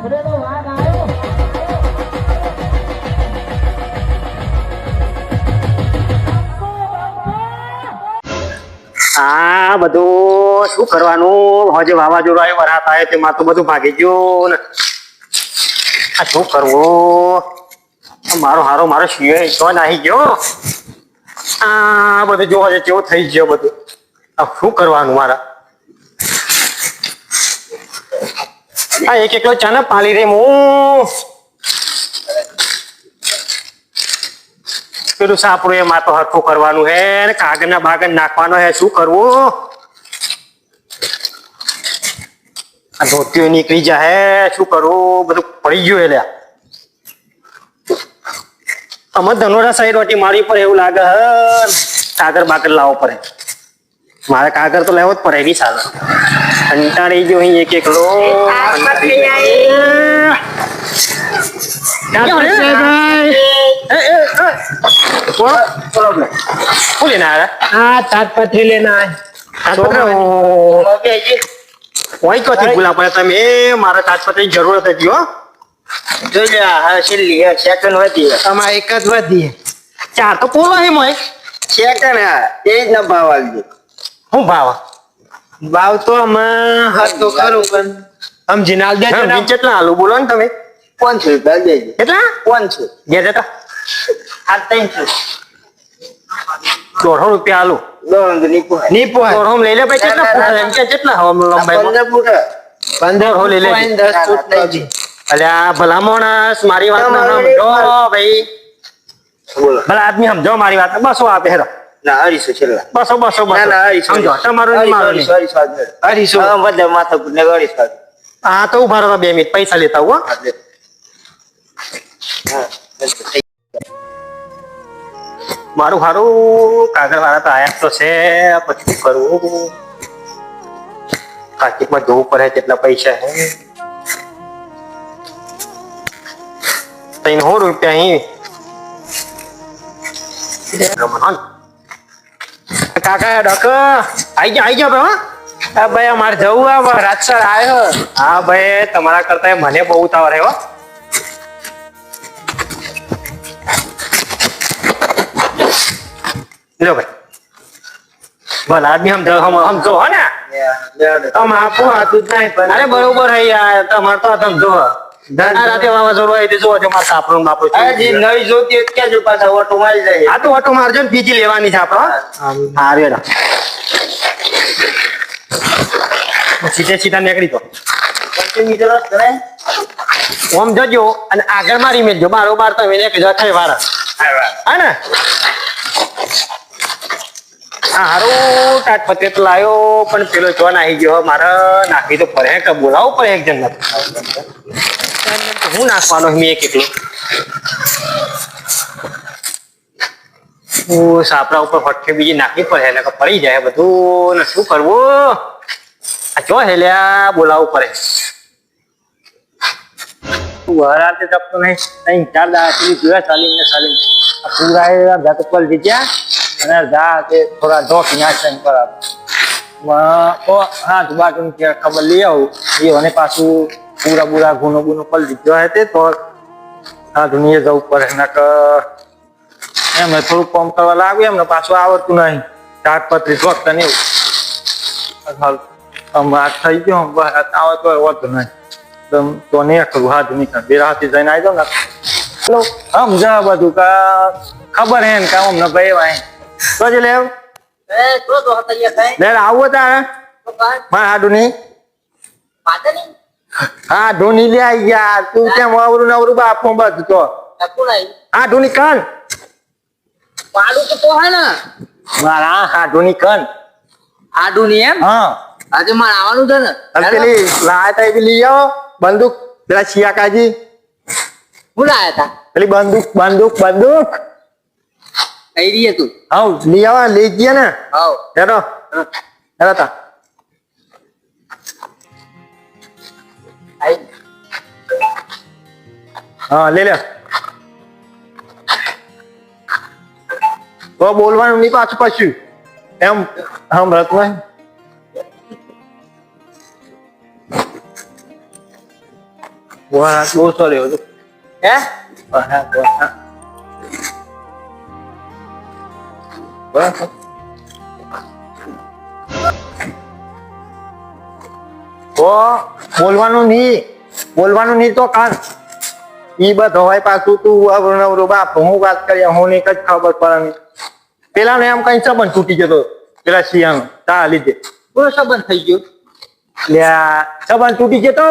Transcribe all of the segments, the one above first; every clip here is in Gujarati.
ખરેડો વાઘ આ બધું શું કરવાનું? હજે વાવાઝોડું આવ્યું વરાત આવે તેમાં તો બધું ભાગી ગયું ને. આ શું કરવું? મારો હારો, મારો શિયો તો નાહી ગયો. આ બધું જો હજે કેવું થઈ ગયો બધું. આ શું કરવાનું મારા? આ એક એકલો ચાના પાલી રે હું પેલું સાપડું એ માતો હરખું કરવાનું હે ને કાગળ ના બાગળ નાખવાનો હે, શું કરવું? આ ધોતીઓ નીકળી જાય શું કરવું? બધું પડી ગયું એટલે અમે ધનોરા સાઈડ વાટી મારી પર એવું લાગે હે કાગળ બાગળ લાવવો પડે. મારે કાગળ તો લેવો જ પડે એની સાલ કંટાળી ગયો અહીં એક એકલો. મારા તાજપત્રી જરૂર હતી હો. જોઈ લે હા છેલ્લી સેકન્ડ વધી તમારે એક જ વધી ચાર તો પોલો હે મોય. સેકન્ડ એ જ ના ભાવ આવી હું ભાવ? ભાવ તો આમાં હતો ખરો પણ સમજીને આલ દેજો ને. કેટલા હાલો બોલો ને તમે. પાંચસો છો? દેજો કેટલા? કોણ છો? જે જતા? આ ત્રણસો દોઢસો રૂપિયા હાલો. દોઢની પોહાયની. દોઢસો લઈ લે ભાઈ કેટલા ફૂટ એમ કે કેટલા હવા લંબાઈ પંદર ફૂટ પંદર હો, લઈ લે. દસ ફૂટ નહીં. જી. અલ્યા ભલા માણસ મારી વાત ના સમજો ભાઈ. બોલો. ભલા આદમી સમજો મારી વાત બસો આપે હેરો. ના અઢીસો છેલ્લા. બસો બસો ના ના અઢીસો સમજો તમારું ને મારું નહીં. અઢીસો અઢીસો અઢીસો. બધા માથા ને અઢીસો હા તો ઊભા રહો બે મિનિટ પૈસા લેતા હું. મારું હારું કાગળ વાળા તો આયા તો છે પછી કરવું? પાકીટમાં જોવું પડે કેટલા પૈસા હે. ત્રણ રૂપિયા અહીં. રમણ. કાકા ડક આઈ ગયા આઈ ગયા ભાઈ હા. આ ભાઈ અમારે જવું આ રાતસર આવ્યો હા ભાઈ તમારા કરતા મને બહુ ઉતાવળ રહ્યો લો ભાઈ. ભલે આદમી સમજો હમ- સમજો હો ને? આમ આપું હાથું જ નહીં અરે બરોબર હે યાર તમારે તો સમજો આ રાતે વાવાઝોડું હોય તો જોવો મારે સાપડું બાપડું હા, જે નવી જોતી ક્યાં જો પાછા ઓટો મારી જાય. આ તો ઓટો મારજો ને બીજી લેવાની છે આપણે. હા રેડા. સીધે સીધા નીકળી તો ઓમ જજો અને આગળ મારી મેળજો બારો બાર તમે એક જાઓ થઈ વાળા હા ને? હારું તાટપત્રી તો લાયો પણ પેલો જો નાહી ગયો મારે નાખી તો પડે. કે બોલાવવું પડે એક જણ હું નાખવાનો મેં એક એકલો સાપરા ઉપર ફટકે બીજી નાખવી પડે પડી જાય બધું. ને શું કરવું? આ જો હેલ્યા? બોલાવવું પડે. વરાતે તકતો નહીં. ત્રણ ચાર દાડા જોયા ચાલીને ચાલીને. આ પૂરા એ અડધા તો અને અડધા તે થોડા ઢોકી નાખ્યા બરાબર તો હાથ બાટું કે ખબર લઈ આવું. એ મને પાછું પૂરા પૂરા ગુનો ગુનો પલટી ગયો है તે તો હાથ એ જવું પડે નકર એમને થોડું કોમ કરવા લાગ્યું એમને પાછું આવડતું નહીં. તાટપત્રી જોતા ને એવું. આ થઈ ગયો આમ બહાર આવડતો નહીં. તો તો નહીં કરું હાથ નીકળ. બે હાથી જઈને આવી જાઉં ને હેલો સમજા બધું કા ખબર હે ને કામ અમને ભાઈ વાય તો જ લેવ. તો તો લે આવું તારે તો મારા હાડું નહીં હા ધોની લે આઈ તું કેમ અવરું નવરું બાપો બધું તો. આ હા ધોની કન પાડું તો તો હે ને. મારા હા ધોની કન આ ધોની એમ? હા. આજે મારે આવવાનું છે ને. અને પેલી લાયા તા એ બી લઈ આવો. બંદૂક પેલા શિયાકાજી હું લાયા તા? પેલી બંદૂક બંદૂક બંદૂક. કઈ રહી તું. હાઉ લઈ આવા લઈ ગયા ને. હા હેડો હેડો તા. હા, લે લે. તો બોલવાનું નહીં પાછું પાછું. એમ હમ રત્ન વાહ બોલવાનું નહીં. બોલવાનું નહીં તો કાન. ઈ બધો હોય પાછું તું અવરો નવરો બાપ હું વાત કરીએ હું નહીં કઈ ખબર પડે પેલા ને એમ કઈ સંબંધ તૂટી જતો પેલા શિયાનો તા લીધે. કોનો સંબંધ થઈ ગયો. લ્યા સંબંધ તૂટી જતો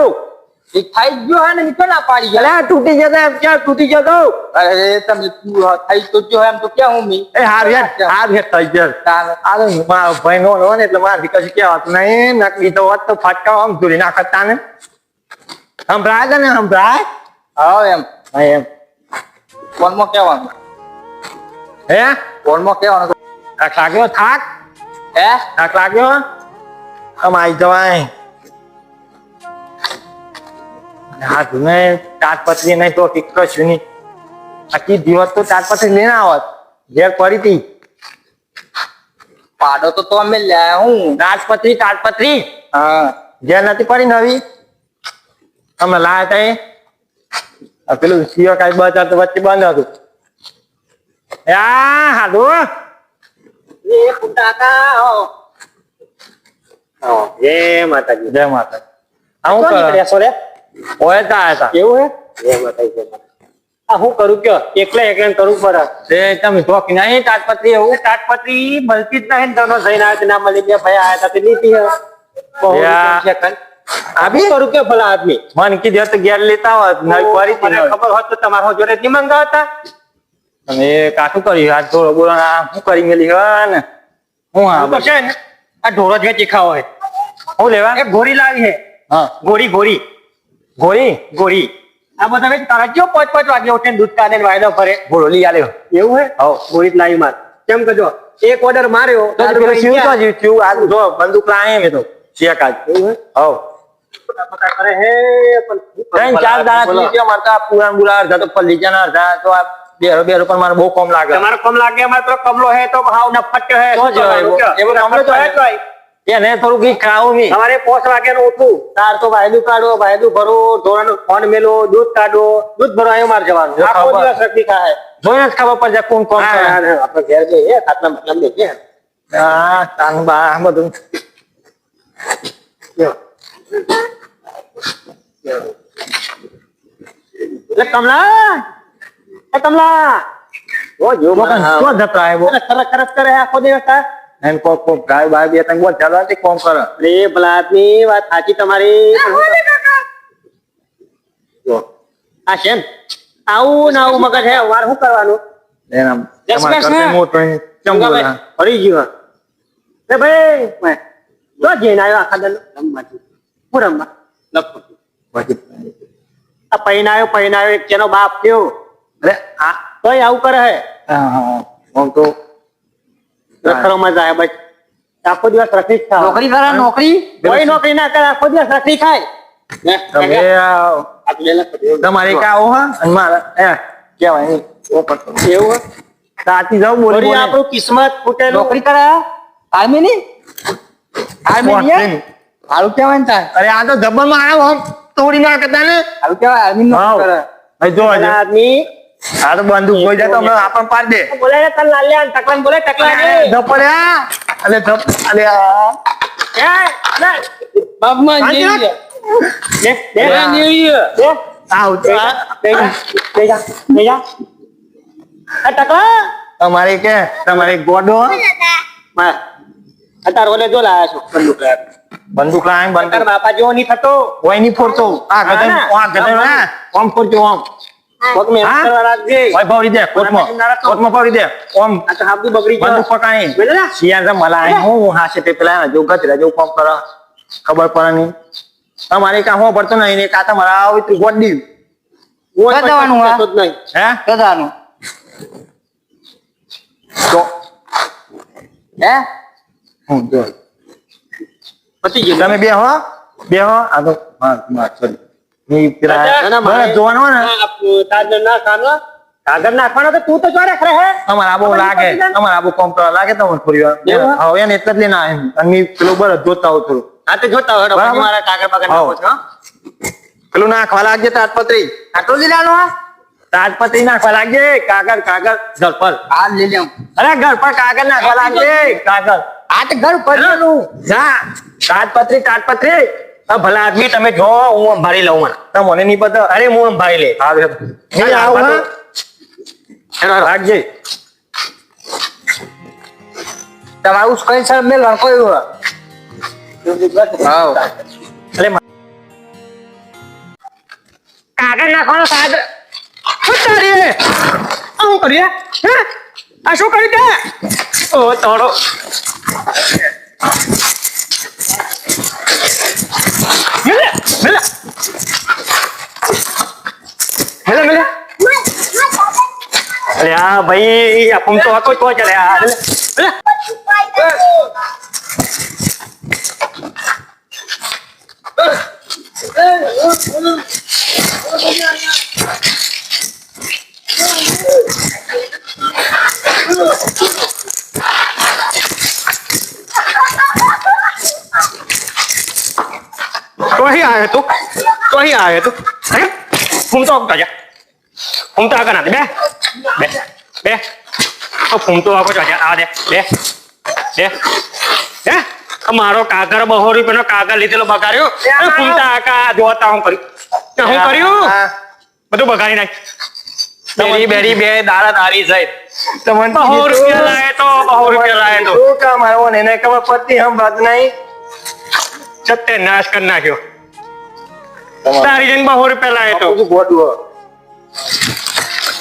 એ થઈ ગયો હે ને નીચે ના પાડી ગયા? તૂટી જતો એમ ક્યાં તૂટી જતો અરે તમે થઈ તો ગયો એમ તો ક્યાં હું મી એ હાર હેઠ હાર થઈ ગયો. અરે મારો ભાઈ નો નો એટલે મારાથી કશું કહેવાતું નહીં. નકલી તો હોત તો ફટકા આમ ધૂરી નાખતા ને સંભળાય ને સંભળાય? હા એમ. હા એમ. ફોનમાં કહેવાનું. હે? ફોનમાં કહેવાનું. થાક લાગ્યો? થાક? હે? થાક લાગ્યો? આમ આવી જવાય. હાથ ને તાજપત્રી નહીં તો ઠીક કશું નહીં. આખી દિવસ તો તાજપત્રી લઈને આવત. ઘેર પડી હતી. પાડો તો તો અમે લ્યા હું. તાજપત્રી તાજપત્રી હા. ઘેર નથી પડી નવી? અમે લાયા તા આ પેલું સિયો કાંઈ બચાર તો વચ્ચે બંધ હતું. યા હાલો. એ ફૂટાકા જય માતાજી. જય માતા હું કોણ કરે? નીકળ્યા છો રે? ઓય તા હતા એવું હે? જય માતાજી. આ હું કરું કયો? એકલા એકલા કરવું પડે તે તમે શોખ નહીં તાટપત્રી એવું? તાટપત્રી મળતી જ નહીં તનો જઈને આવ્યા ના મળી ભાઈ આવ્યા હતા તે લીધી હે. બહુ હું કરું કે ભલા આદમી? મન કીધું તો ઘેર લેતા હોત નવી હતી મને ખબર હોત તો તમારા જોડે નહીં મંગાવતા. તમે કાઠું કર્યું આ થોડો બોલો ને શું કરી મેલી? હે ને. હું હું આ બસ ને આ ઢોરો જ વેચી ખાવો હે. હું લેવા? કે ગોરી લાવી હે. હા. ગોરી ગોરી ગોળી ગોરી આ બધા વેચ તારા જો પાંચ પાંચ વાગે ઉઠીને દૂધ કાઢે ને વાયદો ફરે. ગોળો લઈ આલ્યો. એવું હે? હો. ગોરી જ લાવી માર. કેમ કજો એક ઓર્ડર માર્યો તો પેલો શિવ તો જીવ આ જો બંદૂક લાવે મેં તો. શેક આજ એવું હે? પતા કરે હે પણ ચાર દાડા બોલો. થઈ ગયા મારે તો આ પુરાણ બુરા અડધા તો પલ્લી ગયા અડધા તો આ બેરો બેરો પણ મારે બહુ કમ લાગે. તમારો કમ લાગે અમારે તો કમલો હે તો હાવ ન હે. તો જ એવો. કમલો તો હે જ એને થોડું કઈ ખાવું મી તમારે પોસ વાગે નું ઉઠવું તાર તો વાયદું કાઢો વાયદું ભરો ઢોરાનું ફોન મેલો દૂધ કાઢો દૂધ ભરો અહીં મારે જવાનું. આખો દિવસ રખડી ખાય. જોઈને જ ખબર પડશે કોણ કોણ આપણે ઘેર જઈએ ખાટલા માટલા બેસીએ. હા તાનું બા બધું. એટલે કમલા! એ કમલા! ઓ જો કોણ કોણ જતા આવ્યો સરસ સરસ કરે આખો દિવસ આ. એમ કોક કોક ગાય બાય બે તંગ બોલ ચાલો તે કોમ કરે. રે ભલા આદમી વાત સાચી તમારી. તો- આ છે ને આવું ને આવું મગજ હે વાર શું કરવાનું? એના તમારા કરતે મોટો એ ચમ બોલા. ફરી ગયું એ ભાઈ જો જઈને આવ્યો આખા દલ રમવાથી હું લખો. આ પૈનાયો પૈનાયો એક જેનો બાપ થયો. અરે આ. તોય આવું કરે હે. હા હા આમ તો રખડવામાં જાય બસ. આખો દિવસ રખડી જ ખાય. નોકરી કરે નોકરી? કોઈ નોકરી ના કરે આખો દિવસ રખડી ખાય. લે, તમે આ આ તો લે લે, એવું તમારે એક હા? અને મારા કેવાય. હે? સાચી બોલી આપણું કિસ્મત ફૂટેલું. નોકરી કરે આર્મી ની આર્મી ની કેવાય ને તાર. અરે આ તો જબરમાં આવ્યો આમ તોડી નાખતા ને સારું કેવાય આર્મી નું. કરે. અહીં જો. પેલા આદમી. આ તો બંદૂક હોય જાય તો હમણાં આપણ પાડી દે. બોલે ને તન લાલ્યા ને ટકલા બોલે ટકલા ને ધપડ્યા અલે ધપ અલે આ. એ, લે, બાપમાં શાંતિ જઈ. લે, લે, લે, લે. આવ તો. બે. જા, બે આ ટકલા તમારે કે તમારે ગોડો. માં, અતાર ઓલે જો લાયા છો બંદૂક લાયા. બંદૂક લાય બંદૂક. બાપા જેવો નહીં થતો. કોઈ નહીં ફોડતો. આ ના. હા. ઓમ ફોડજો ઓમ કરવા રાખજે. ઓય ફોડી દે કોટમાં. કોટમાં ફોડી દે ઓમ આ તો હાબુ બગડી ગયો. બંદૂક પકાઈ બોલે ને? મલાય હું હાસે તે પેલા જો કોમ કરે. ખબર પડે નહીં. તમારે કાં હું પડતો નહીં ને કાતા મારા આવી તું ગોડી હું? થતો જ નહીં. હે? કદાનું તો હે? હું જો પતી ગયું. તમે બે હો. બે હો આ તો હા સોરી ની પેલા મારે- જોવાનું હોય ને. હા, ના નાખવાનો. કાગળ નાખવાનો તો તું તો ચોરે ખરે હે અમારે આબો લાગે? અમારે આબો કોમ્પ્યુટર લાગે તમને થોડી વાર? હવે એને એટલે જ લઈને આવ્યો અને પેલો બર જોતા હો થોડું. હા તો જોતા હોય. મારા કાગળ બાગળ નાખો છો પેલું નાખવા લાગજે તાજપત્રી. આટલું જ લેવાનું આ તાજપત્રી નાખવા લાગજે. કાગળ કાગળ. ઘર પર. આ લઈ લેવું અરે ઘર પર કાગળ નાખવા લાગજે. કાગળ. આ તો ઘર પર જા. તાજપત્રી તાજપત્રી આ ભલા આદમી તમે જો હું સંભાળી લઉં મને. તો મને નહીં પતો. અરે હું સંભાળી લે આવે નહીં આવું, હા? એનો રાખજે. તમારું કઈ મેલ કોઈ હાવ. અરે મા- કાગળ નાખવાનો શું આ શું કરીએ આ શું કરી દે ઓ તોડો. મિલે મિલે મિલે મિલે અરે આ ભાઈ આ પંપ તો આખો તો ચલે આ મિલે મિલે તો અહીં આવે તું? તો અહીં આવે તું. અરે ફૂમતો આવતો જા ફૂમતો આગળ બે. બે. બે. ફૂમતો આપો છો આ દે. બે. બે. હે? મારો કાગળ બહો રૂપિયાનો કાગળ લીધેલો બગાડ્યો. ફૂમતા આકા જોતા હું કર્યું. હું કર્યું? બધું બગાડી નાખ. બેરી બેરી બે દાડા દારી જાય તમને બહો રૂપિયા લાય તો બહો રૂપિયા લાય તો. શું કામ આવ્યો ને? એને ખબર પડતી હમ વાત નહીં. સત્ય નાશ કરી નાખ્યો. તારી જઈને બહો રૂપિયા તો.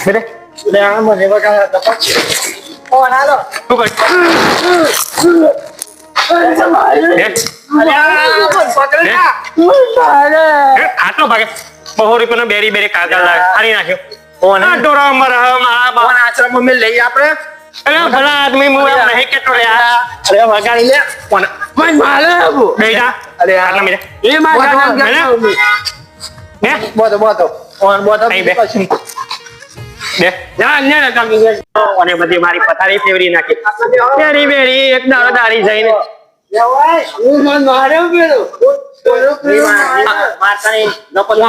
એટલે આ મને ફોન ભાગે. બહો રૂપિયાનો બેરી બેરી કાગળ લાગે. હારી નાખ્યો. આ ડોરા મારા આ બા- ફોન આશ્રમમાં મેં લઈ આપણે. અરે ભલા આદમી હું એમ નહીં કેતો લે અરે વગાડી લે કોણ? બે જા. અરે આટલા મેરે. એ. પછી. બે. જા, ને કાકી. અને બધી પથારી ફેવરી નાખી બેરી બેરી એક દાડો જઈને હું મને પેલો.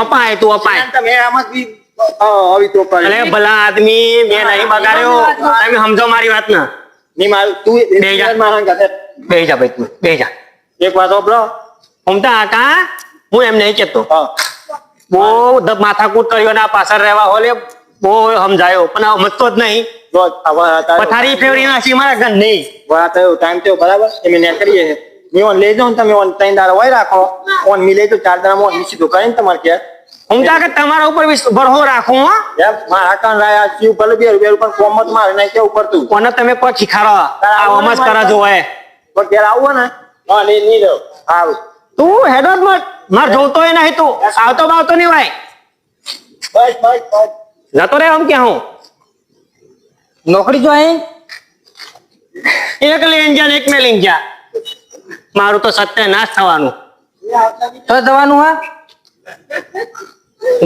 અપાય તું અપાય તમે આવી તો અરે ભલા આદમી મેં નહીં બગાડ્યો. તમે સમજો મારી વાત ને. નહીં મારું તું બે જા. મારા ગાતે. બે જા ભાઈ તું બે જા. એક વાત સાંભળો. સમતા આકા હું એમ નહીં કેતો બહુ માથાકૂટ કર્યો ને આ પાછળ રહેવા હોલે બહુ સમજાયો. પણ સમજતો જ નહીં. પથારી ફેવરી નાખી મારા ઘર નહીં. વાત ટાઈમ થયો બરાબર? એમ ને કરીએ મેં ઓન લઈ જાઉં ને તમે ઓન ત્રણ દાડા હોય રાખો. ઓન મિલે તો ચાર દાડા ઓન સીધું કરીને તમારે કે સમજા કે તમારા ઉપર ભરો રાખું હો. એમ મારા કાન રાયા શિવ ભલે બે રૂપિયા ઉપર કોમત મારે નહીં કેવું પડતું. કોને તમે પછી ખીખારો આ કરા જો હે પણ ઘેર આવો ને હા નહીં નહીં જો આવ તું હેડો જ મત માર જોતો એ નહીં તું. આવતો બાવતો નહીં ભાઈ બસ બસ બસ. જતો રે આમ ક્યાં હું. નોકરી જો અહીં. એક લઈને જા ને એક મે લઈને જા. મારું તો સત્ય નાશ થવાનું. તો જવાનું હા.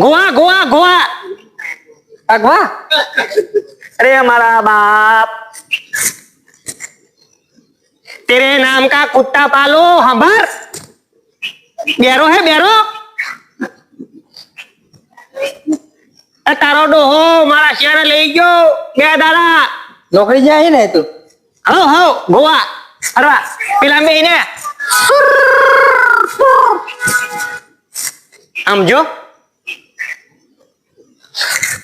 ગોવા ગોવા ગોવા આ અરે મારા બાપ. તેરે નામ કા કુત્તા પાલો હંભર. બેરો હે બેરો. તારો ડોહો મારા શહેર લઈ ગયો. બે દાડા. નોકરી જાય ને તું? હા હા ગોવા અરવા પેલા બે ને આમ જો.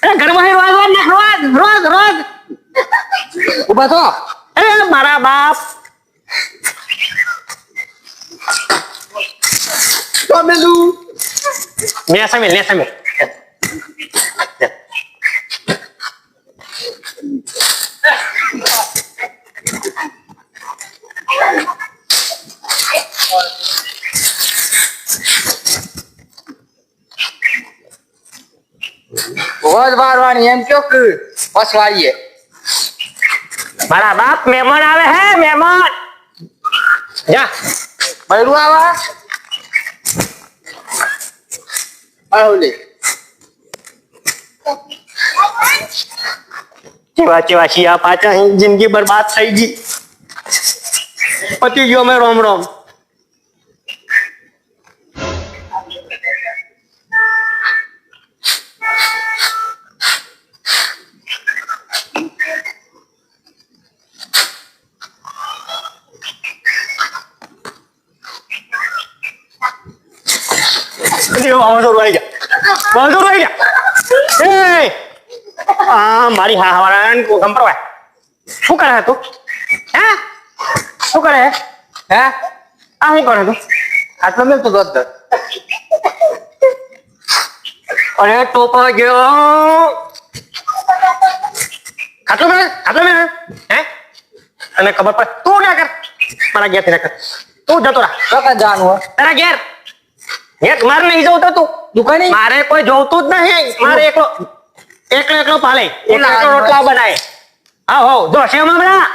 અરે ઘરમાં રોજ રોજ નાખ રોજ રોજ રોજ. ઊભા તો અરે મારા બાપ. ને સમીર ને સમીર રોજ વારવાની એમ કયો કે પસવાડીએ મારા બાપ મહેમાન આવે હે મહેમાન. જા. બૈરું આવા? આવલે ચેવા ચેવા શિયા પાછા જિંદગી બરબાદ થઈ ગઈ. પતી ગયો મેં રોમ રોમ. વાવાઝોડું આવી જા વાવાઝોડું આવી ગયા. એ! આ મારી હા હવારાન ગંપરવાય શું કરે તું? હે? શું કરે હે? આ શું કરે તું? આટલો મેં તો દોત દોત અરે ટોપા ગયો. ખાટલો મેં ખાટલો મેં. હે? અને ખબર પડે? તું ના કર. મારા ઘેર ના કર. તું જતો જાનું તારા ઘેર. ઘેર મારે નહીં જવું તું. દુકાને? મારે કોઈ જોતું જ નહીં. મારે એકલો એકલો એકલો પાલે. એકલો એકલો રોટલા બનાય હા હો જો શેવ મામલા.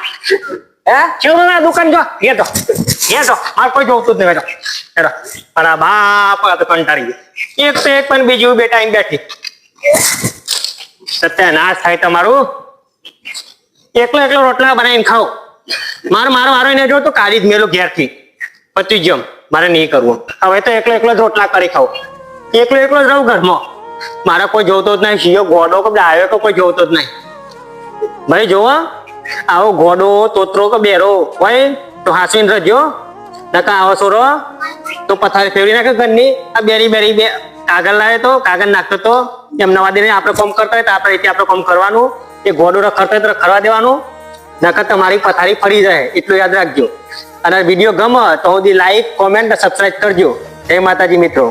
હે? શેવ મામલા દુકાન જો. એ તો એ તો મારે કોઈ જોતું જ નહીં. બેટા હેડો મારા બાપ આ તો કંટાળી ગયો. એક તો એક પણ બીજું બેટા આઈને બેઠી. સત્યાનાશ થાય તમારું. એકલો એકલો રોટલા બનાવીને ખાવ. મારો મારો મારો એને જો તો કાઢી જ મેલો ઘેરથી. પતી જમ મારે નહીં કરવું. હવે તો એકલો એકલો જ રોટલા કરી ખાવ એકલો એકલો જ રહું ઘરમાં. મારે કોઈ જોતો જ નહીં. શિયો ગોડો કે ડાયો કે કોઈ જોતો જ નહીં. ભાઈ જોવો આવો ગોડો, તોતરો કે બેરો. હોય તો હાસીને રજો નકા આવો સોરો. તો પથારી ફેરવી નાખે ઘરની. આ બેરી બેરી બે કાગળ લાવે તો, કાગળ નાખતો તો. એમના વાદે આપણે કોમ કરતા હોય તો આપણે રીતે આપણે કોમ કરવાનું. એ ગોડો રખડતો હોય તો રખડવા દેવાનું. નકર તમારી પથારી ફરી જાય. એટલું યાદ રાખજો. અને વીડિયો ગમે તો સુધી લાઈક કોમેન્ટ સબસ્ક્રાઇબ કરજો. જય માતાજી મિત્રો.